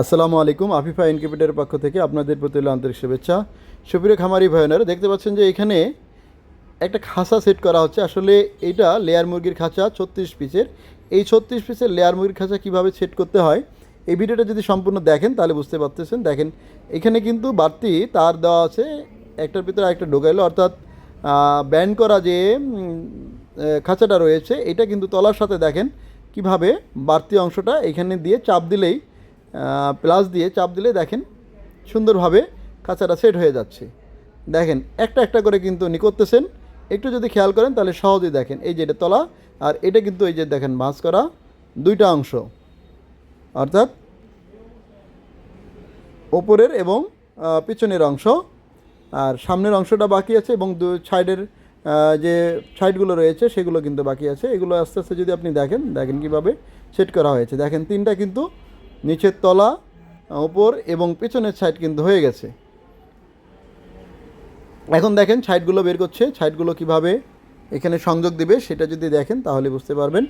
আসসালামু আলাইকুম, আফিফা ইনকিউবেটারের পক্ষ থেকে আপনাদের প্রতি আন্তরিক শুভেচ্ছা। সুপ্রিয় খামারি ভাইনারা দেখতে পাচ্ছেন যে এখানে একটা খাঁচা সেট করা হচ্ছে। আসলে এটা লেয়ার মুরগির খাঁচা, ছত্রিশ পিসের। এই ছত্রিশ পিসের লেয়ার মুরগির খাঁচা কীভাবে সেট করতে হয়, এই ভিডিওটা যদি সম্পূর্ণ দেখেন তাহলে বুঝতে পারতেছেন। দেখেন, এখানে কিন্তু বাড়তি তার দেওয়া আছে, একটার ভিতরে একটা ঢোকাইলো। অর্থাৎ ব্যান্ড করা যে খাঁচাটা রয়েছে, এটা কিন্তু তলার সাথে দেখেন কীভাবে বাড়তি অংশটা এখানে দিয়ে চাপ দিলেই প্লাস দিয়ে চাপ দিলে দেখেন সুন্দরভাবে খাঁচাটা সেট হয়ে যাচ্ছে। দেখেন, একটা একটা করে কিন্তু নি করতেছেন। একটু যদি খেয়াল করেন তাহলে সহজেই দেখেন। এই যে এটা তলা, আর এটা কিন্তু এই যে দেখেন ভাঁজ করা দুইটা অংশ। অর্থাৎ ওপরের এবং পিছনের অংশ। আর সামনের অংশটা বাকি আছে এবং দু সাইডের যে সাইডগুলো রয়েছে সেগুলো কিন্তু বাকি আছে। এগুলো আস্তে আস্তে যদি আপনি দেখেন দেখেন কীভাবে সেট করা হয়েছে। দেখেন তিনটা কিন্তু নিচের তলা, ওপর এবং পেছনের সাইড কিন্তু হয়ে গেছে। এখন দেখেন সাইডগুলো বের করছে। সাইডগুলো কীভাবে এখানে সংযোগ দেবে সেটা যদি দেখেন তাহলে বুঝতে পারবেন।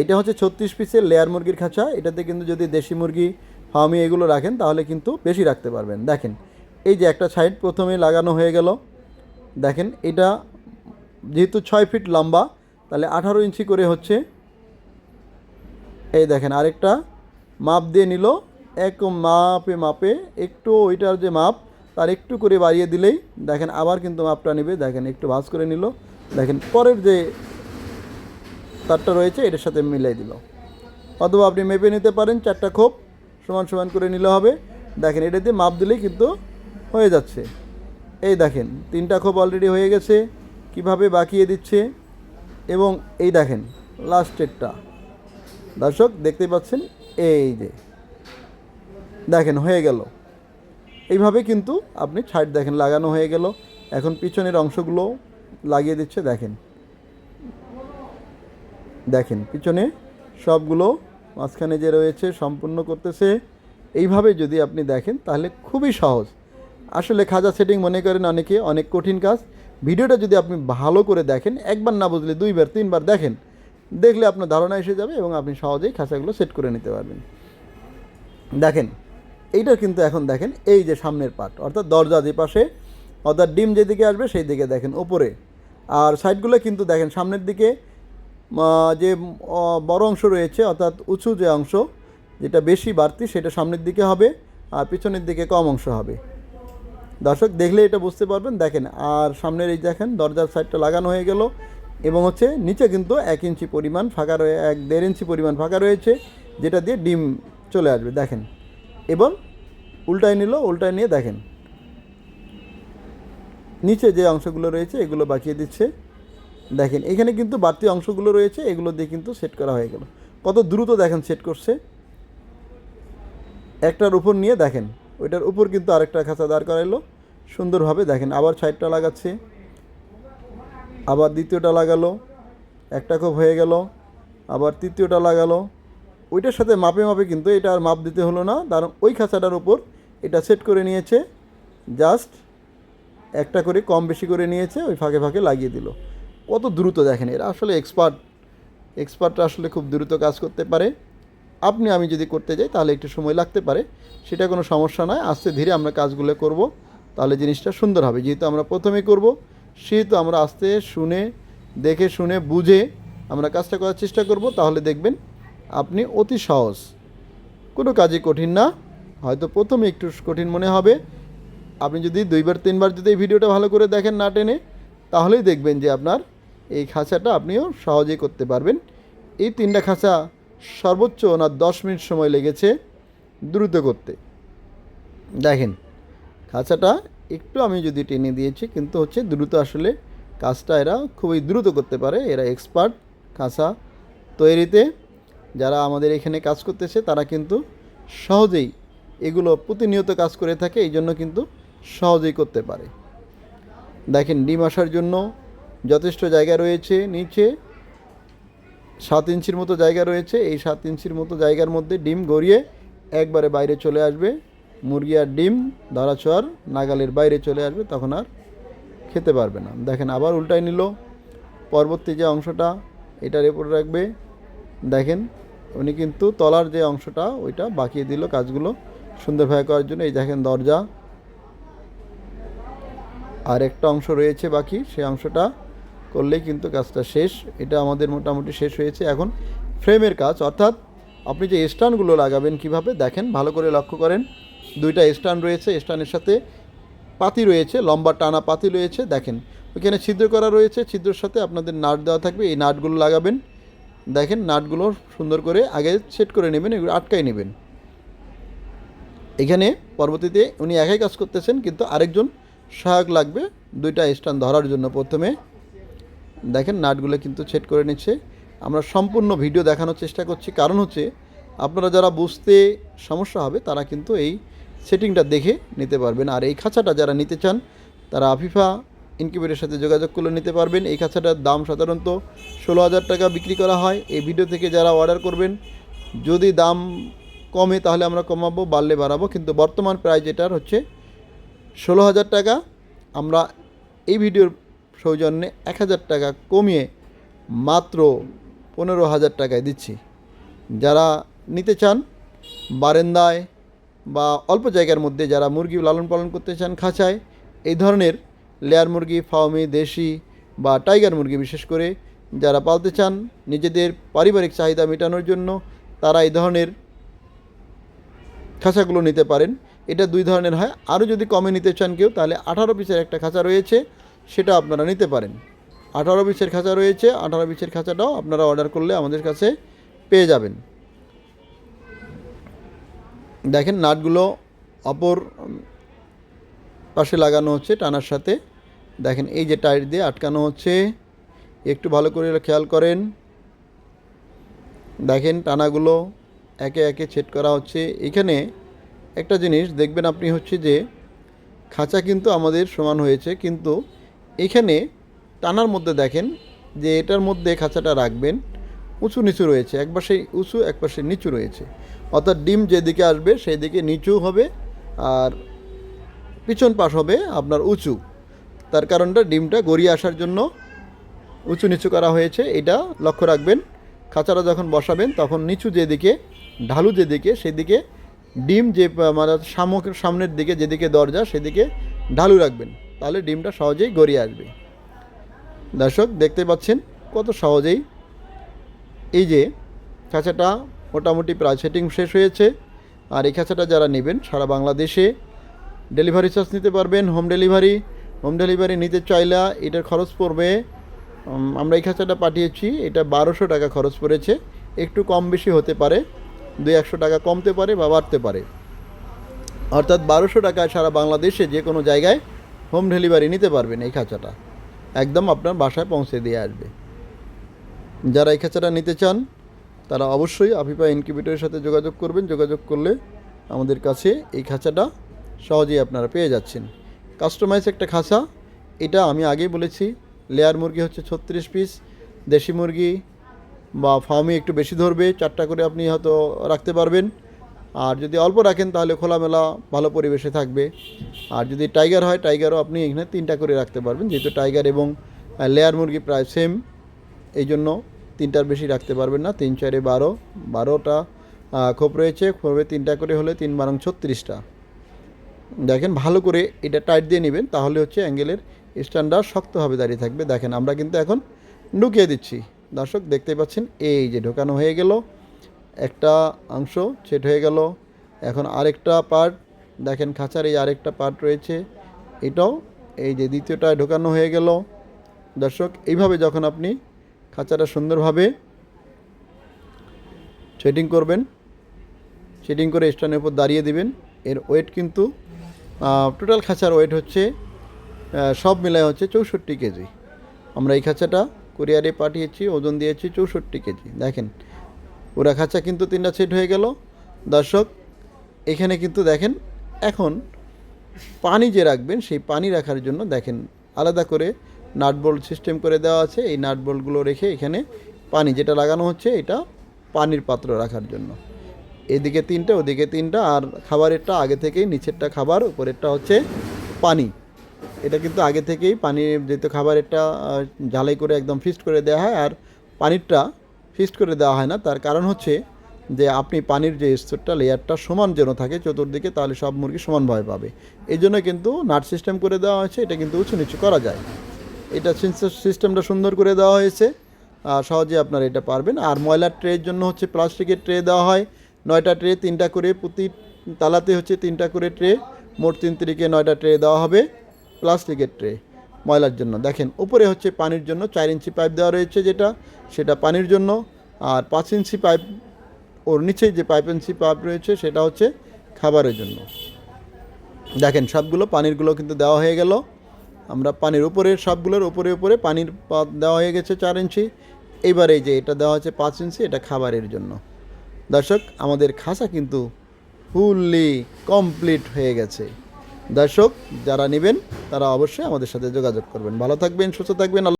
এটা হচ্ছে ছত্রিশ পিসের লেয়ার মুরগির খাঁচা। এটাতে কিন্তু যদি দেশি মুরগি, ফার্মি এগুলো রাখেন তাহলে কিন্তু বেশি রাখতে পারবেন। দেখেন, এই যে একটা সাইড প্রথমে লাগানো হয়ে গেল। দেখেন, এটা যেহেতু ছয় ফিট লম্বা, তাহলে আঠারো ইঞ্চি করে হচ্ছে। এই দেখেন, আরেকটা মাপ দিয়ে নিল। এক মাপে মাপে একটু ওইটার যে মাপ, তার একটু করে বাড়িয়ে দিলেই দেখেন আবার কিন্তু মাপটা নেবে। দেখেন একটু ভাঁজ করে নিল। দেখেন পরের যে তারটা রয়েছে, এটার সাথে মিলাই দিল। অথবা আপনি মেপে নিতে পারেন, চারটা খোপ সমান সমান করে নিলে হবে। দেখেন এটা দিয়ে মাপ দিলেই কিন্তু হয়ে যাচ্ছে। এই দেখেন, তিনটা খোপ অলরেডি হয়ে গেছে। কীভাবে বাকিয়ে দিচ্ছে? এবং এই দেখেন লাস্টেরটা দর্শক দেখতে পাচ্ছেন এই যে, দেখেন, হয়ে গেল। এইভাবে কিন্তু আপনি ছাইড দেখেন, লাগানো হয়ে গেল। এখন পিছনের অংশগুলো লাগিয়ে দিচ্ছে, দেখেন। দেখেন, পিছনে সবগুলো মাঝখানে যে রয়েছে, সম্পূর্ণ করতেছে। এইভাবে যদি আপনি দেখেন, তাহলে খুবই সহজ। আসলে খাজা সেটিং মনে করেন অনেকে, অনেক কঠিন কাজ। ভিডিওটা যদি আপনি ভালো করে দেখেন, একবার না বুঝলে দুইবার, তিনবার দেখেন দেখলে আপনার ধারণা এসে যাবে এবং আপনি সহজেই খাঁচাগুলো সেট করে নিতে পারবেন। দেখেন এইটা কিন্তু এখন দেখেন, এই যে সামনের পার্ট অর্থাৎ দরজা যে পাশে, অর্থাৎ ডিম যেদিকে আসবে সেই দিকে দেখেন, ওপরে। আর সাইডগুলো কিন্তু দেখেন, সামনের দিকে যে বড় অংশ রয়েছে, অর্থাৎ উঁচু যে অংশ, যেটা বেশি বাড়তি, সেটা সামনের দিকে হবে, আর পিছনের দিকে কম অংশ হবে। দর্শক, দেখলে এটা বুঝতে পারবেন। দেখেন, আর সামনের এই দেখেন, দরজার সাইডটা লাগানো হয়ে গেল। এবং হচ্ছে নিচে কিন্তু এক ইঞ্চি পরিমাণ ফাঁকা রয়ে এক দেড় ইঞ্চি পরিমাণ ফাঁকা রয়েছে, যেটা দিয়ে ডিম চলে আসবে, দেখেন। এবং উল্টায় নিল, উল্টায় নিয়ে দেখেন। নিচে যে অংশগুলো রয়েছে, এগুলো বাকিয়ে দিচ্ছে। দেখেন, এখানে কিন্তু বাড়তি অংশগুলো রয়েছে, এগুলো দিয়ে কিন্তু সেট করা হয়ে গেল। কত দ্রুত দেখেন সেট করছে। একটার উপর নিয়ে দেখেন, ওইটার উপর কিন্তু আরেকটা খাঁচা দাঁড় করাইলো। সুন্দরভাবে দেখেন, আবার সাইডটা লাগাচ্ছে। আবার দ্বিতীয়টা লাগালো, একটা খুব হয়ে গেল, আবার তৃতীয়টা লাগালো। ওইটার সাথে মাপে মাপে কিন্তু এটা আর মাপ দিতে হলো না, কারণ ওই খাঁচাটার উপর এটা সেট করে নিয়েছে, জাস্ট একটা করে কম বেশি করে নিয়েছে, ওই ফাঁকে ফাঁকে লাগিয়ে দিল। কত দ্রুত দেখেন এরা, আসলে এক্সপার্ট এক্সপার্টরা আসলে খুব দ্রুত কাজ করতে পারে। আপনি, আমি যদি করতে যাই, তাহলে একটু সময় লাগতে পারে, সেটা কোনো সমস্যা নয়, আস্তে ধীরে আমরা কাজগুলো করব, তাহলে জিনিসটা সুন্দর হবে। যেহেতু আমরা প্রথমে করব সেহেতু আমরা আস্তে শুনে, দেখে শুনে, বুঝে আমরা কাজটা করার চেষ্টা করব, তাহলে দেখবেন আপনি অতি সহজ। কোনো কাজই কঠিন না। হয়তো প্রথমে একটু কঠিন মনে হবে। আপনি যদি দুইবার, তিনবার যদি এই ভিডিওটা ভালো করে দেখেন না টেনে, তাহলেই দেখবেন যে আপনার এই খাঁচাটা আপনিও সহজেই করতে পারবেন। এই তিনটা খাঁচা সর্বোচ্চ ওনার দশ মিনিট সময় লেগেছে দ্রুত করতে। দেখেন, খাঁচাটা একটু আমি যদি টেনে দিয়েছি, কিন্তু হচ্ছে দ্রুত আসলে কাজটা এরা খুবই দ্রুত করতে পারে। এরা এক্সপার্ট খাঁচা তৈরিতে। যারা আমাদের এখানে কাজ করতেছে, তারা কিন্তু সহজেই এগুলো প্রতিনিয়ত কাজ করে থাকে, এই জন্য কিন্তু সহজেই করতে পারে। দেখেন, ডিম আসার জন্য যথেষ্ট জায়গা রয়েছে, নিচে সাত ইঞ্চির মতো জায়গা রয়েছে। এই সাত ইঞ্চির মতো জায়গার মধ্যে ডিম গড়িয়ে একবারে বাইরে চলে আসবে। মুরগি আর ডিম ধরাছোয়ার নাগালের বাইরে চলে আসবে, তখন আর খেতে পারবে না। দেখেন আবার উল্টায় নিল। পরবর্তী যে অংশটা, এটার উপরে রাখবে। দেখেন, উনি কিন্তু তলার যে অংশটা, ওইটা বাকিয়ে দিল কাজগুলো সুন্দরভাবে করার জন্য। এই দেখেন দরজা। আর একটা অংশ রয়েছে বাকি, সেই অংশটা করলেই কিন্তু কাজটা শেষ। এটা আমাদের মোটামুটি শেষ হয়েছে। এখন ফ্রেমের কাজ, অর্থাৎ আপনি যে স্ট্যান্ডগুলো লাগাবেন কীভাবে, দেখেন, ভালো করে লক্ষ্য করেন। দুইটা স্ট্যান্ড রয়েছে, স্ট্যান্ডের সাথে পাতি রয়েছে, লম্বা টানা পাতি রয়েছে, দেখেন। ওইখানে ছিদ্র করা রয়েছে, ছিদ্রের সাথে আপনাদের নাট দেওয়া থাকবে, এই নাটগুলো লাগাবেন। দেখেন, নাটগুলো সুন্দর করে আগে সেট করে নেবেন, এগুলো আটকাই নেবেন। এখানে পরবর্তীতে উনি একাই কাজ করতেছেন, কিন্তু আরেকজন সহায়ক লাগবে, দুইটা স্ট্যান্ড ধরার জন্য প্রথমে। দেখেন, নাটগুলো কিন্তু সেট করে নিচ্ছে। আমরা সম্পূর্ণ ভিডিও দেখানোর চেষ্টা করছি, কারণ হচ্ছে আপনারা যারা বুঝতে সমস্যা হবে, তারা কিন্তু এই সেটিংটা দেখে নিতে পারবেন। আর এই খাঁচাটা যারা নিতে চান, তারা আফিফা ইনকিউবেটের সাথে যোগাযোগ করলে নিতে পারবেন। এই খাঁচাটার দাম সাধারণত ষোলো হাজার টাকা বিক্রি করা হয়। এই ভিডিও থেকে যারা অর্ডার করবেন, যদি দাম কমে তাহলে আমরা কমাবো, বাড়লে বাড়াবো। কিন্তু বর্তমান প্রাইস যেটার হচ্ছে ষোলো হাজার টাকা। আমরা এই ভিডিওর সৌজন্যে এক হাজার টাকা কমিয়ে মাত্র পনেরো হাজার টাকায় দিচ্ছি। যারা নিতে চান, বারেন্দায় বা অল্প জায়গার মধ্যে যারা মুরগি লালন পালন করতে চান খাঁচায়, এই ধরনের লেয়ার মুরগি ফার্মি দেশি বা টাইগার মুরগি বিশেষ করে যারা পালতে চান নিজেদের পারিবারিক চাহিদা মেটানোর জন্য, তারা এই ধরনের খাঁচাগুলো নিতে পারেন। এটা দুই ধরনের হয়। আরও যদি কমে নিতে চান কেউ, তাহলে আঠারো পিসের একটা খাঁচা রয়েছে সেটা আপনারা নিতে পারেন। আঠারো পিসের খাঁচা রয়েছে, আঠারো পিসের খাঁচাটাও আপনারা অর্ডার করলে আমাদের কাছে পেয়ে যাবেন। দেখেন নাটগুলো অপর পাশে লাগানো হচ্ছে টানার সাথে। দেখেন এই যে টায়ার দিয়ে আটকানো হচ্ছে। একটু ভালো করে খেয়াল করেন। দেখেন টানাগুলো একে একে সেট করা হচ্ছে। এখানে একটা জিনিস দেখবেন আপনি হচ্ছে যে খাঁচা কিন্তু আমাদের সমান হয়েছে, কিন্তু এখানে টানার মধ্যে দেখেন যে এটার মধ্যে খাঁচাটা রাখবেন, উঁচু নিচু রয়েছে এক পাশে উঁচু এক পাশে নিচু রয়েছে। অর্থাৎ ডিম যেদিকে আসবে সেই দিকে নিচু হবে আর পিছন পাশ হবে আপনার উঁচু। তার কারণটা ডিমটা গড়িয়ে আসার জন্য উঁচু নিচু করা হয়েছে। এটা লক্ষ্য রাখবেন, খাঁচাটা যখন বসাবেন, তখন নিচু যেদিকে, ঢালু যেদিকে, সেদিকে ডিম যে মানে সামক সামনের দিকে যেদিকে দরজা, সেদিকে ঢালু রাখবেন। তাহলে ডিমটা সহজেই গড়িয়ে আসবে। দর্শক, দেখতে পাচ্ছেন কত সহজেই এই যে খাঁচাটা মোটামুটি প্রায় সেটিং শেষ হয়েছে। আর এই খাঁচাটা যারা নেবেন, সারা বাংলাদেশে ডেলিভারি চার্জ নিতে পারবেন, হোম ডেলিভারি। হোম ডেলিভারি নিতে চাইলে এটার খরচ পড়বে আমরা এই খাঁচাটা পাঠিয়েছি, এটা বারোশো টাকা খরচ পড়েছে। একটু কম বেশি হতে পারে, দুই একশো টাকা কমতে পারে বা বাড়তে পারে। অর্থাৎ বারোশো টাকায় সারা বাংলাদেশে যে কোনো জায়গায় হোম ডেলিভারি নিতে পারবেন এই খাঁচাটা একদম আপনার বাসায় পৌঁছে দিয়ে আসবে। যারা এই খাঁচাটা নিতে চান তারা অবশ্যই আফিফা ইনকিউবেটরের সাথে যোগাযোগ করবেন। যোগাযোগ করলে আমাদের কাছে এই খাঁচাটা সহজেই আপনারা পেয়ে যাচ্ছেন। কাস্টমাইজ একটা খাঁচা। এটা আমি আগেই বলেছি, লেয়ার মুরগি হচ্ছে ছত্রিশ পিস। দেশি মুরগি বা ফার্মে একটু বেশি ধরবে, চারটা করে আপনি হয়তো রাখতে পারবেন। আর যদি অল্প রাখেন তাহলে খোলামেলা, ভালো পরিবেশে থাকবে। আর যদি টাইগার হয়, টাইগারও আপনি এখানে তিনটা করে রাখতে পারবেন। যেহেতু টাইগার এবং লেয়ার মুরগি প্রায় সেম এই জন্য তিনটার বেশি রাখতে পারবেন না, তিন, চারে বারো, বারোটা খোপ রয়েছে, খোপে তিনটা করে হলে তিন বারং ছত্রিশটা। দেখেন ভালো করে এটা টাইট দিয়ে নেবেন, তাহলে হচ্ছে অ্যাঙ্গেলের স্ট্যান্ডার্ড শক্তভাবে দাঁড়িয়ে থাকবে। দেখেন আমরা কিন্তু এখন ঢুকিয়ে দিচ্ছি। দর্শক দেখতে পাচ্ছেন, এই যে ঢোকানো হয়ে গেল, একটা অংশ সেট হয়ে গেল। এখন আরেকটা পার্ট, দেখেন খাঁচার এই আরেকটা পার্ট রয়েছে, এটাও এই যে দ্বিতীয়টা ঢোকানো হয়ে গেল। দর্শক, এইভাবে যখন আপনি খাঁচাটা সুন্দরভাবে সেটিং করবেন। সেটিং করে স্ট্যান্ডের উপর দাঁড়িয়ে দিবেন। এর ওয়েট কিন্তু টোটাল খাঁচার ওয়েট হচ্ছে সব মিলায় হচ্ছে চৌষট্টি কেজি। আমরা এই খাঁচাটা কুরিয়ারে পাঠিয়েছি, ওজন দিয়েছি চৌষট্টি কেজি। দেখেন, পুরা খাঁচা কিন্তু তিনটা সেট হয়ে গেল। দর্শক, এখানে কিন্তু দেখেন, এখন পানি যে রাখবেন, সেই পানি রাখার জন্য দেখেন, আলাদা করে নাট বোল্ট সিস্টেম করে দেওয়া আছে। এই নাট বোল্টগুলো রেখে এখানে পানি যেটা লাগানো হচ্ছে, এটা পানির পাত্র রাখার জন্য। এদিকে তিনটা, ওদিকে তিনটা, আর খাবারেরটা আগে থেকেই, নিচেরটা খাবার, উপরেরটা হচ্ছে পানি। এটা কিন্তু আগে থেকেই পানি যেহেতু খাবারেরটা ঝালাই করে একদম ফিস্ট করে দেওয়া হয়, আর পানিরটা ফিস্ট করে দেওয়া হয় না। তার কারণ হচ্ছে যে, আপনি পানির যে স্তরটা, লেয়ারটা সমান যেন থাকে চতুর্দিকে, তাহলে সব মুরগি সমানভাবে পাবে। এই জন্য কিন্তু নাট সিস্টেম করে দেওয়া হয়েছে, এটা কিন্তু উঁচু নিচু করা যায়। এটা সিস্টেমটা সুন্দর করে দেওয়া হয়েছে। আর সহজে আপনারা এটা পারবেন। আর ময়লার ট্রের জন্য হচ্ছে প্লাস্টিকের ট্রে দেওয়া হয়। নয়টা ট্রে, তিনটা করে প্রতি তালাতে হচ্ছে তিনটা করে ট্রে। মোট তিন তিরিকে নয়টা ট্রে দেওয়া হবে প্লাস্টিকের ট্রে ময়লার জন্য। দেখেন, উপরে হচ্ছে পানির জন্য চার ইঞ্চি পাইপ দেওয়া রয়েছে যেটা। সেটা পানির জন্য। আর পাঁচ ইঞ্চি পাইপ, ওর নিচে যে পাইপ ইঞ্চি পাইপ রয়েছে, সেটা হচ্ছে খাবারের জন্য। দেখেন, সবগুলো পানিরগুলো কিন্তু দেওয়া হয়ে গেল। আমরা পানির উপরের সবগুলোর উপরে উপরে পানির পাত দেওয়া হয়ে গেছে চার ইঞ্চি। এইবার এই যে এটা দেওয়া হয়েছে পাঁচ ইঞ্চি, এটা খাবারের জন্য। দর্শক, আমাদের খাসা কিন্তু ফুললি কমপ্লিট হয়ে গেছে। দর্শক, যারা নেবেন, তারা অবশ্যই আমাদের সাথে যোগাযোগ করবেন। ভালো থাকবেন, সুস্থ থাকবেন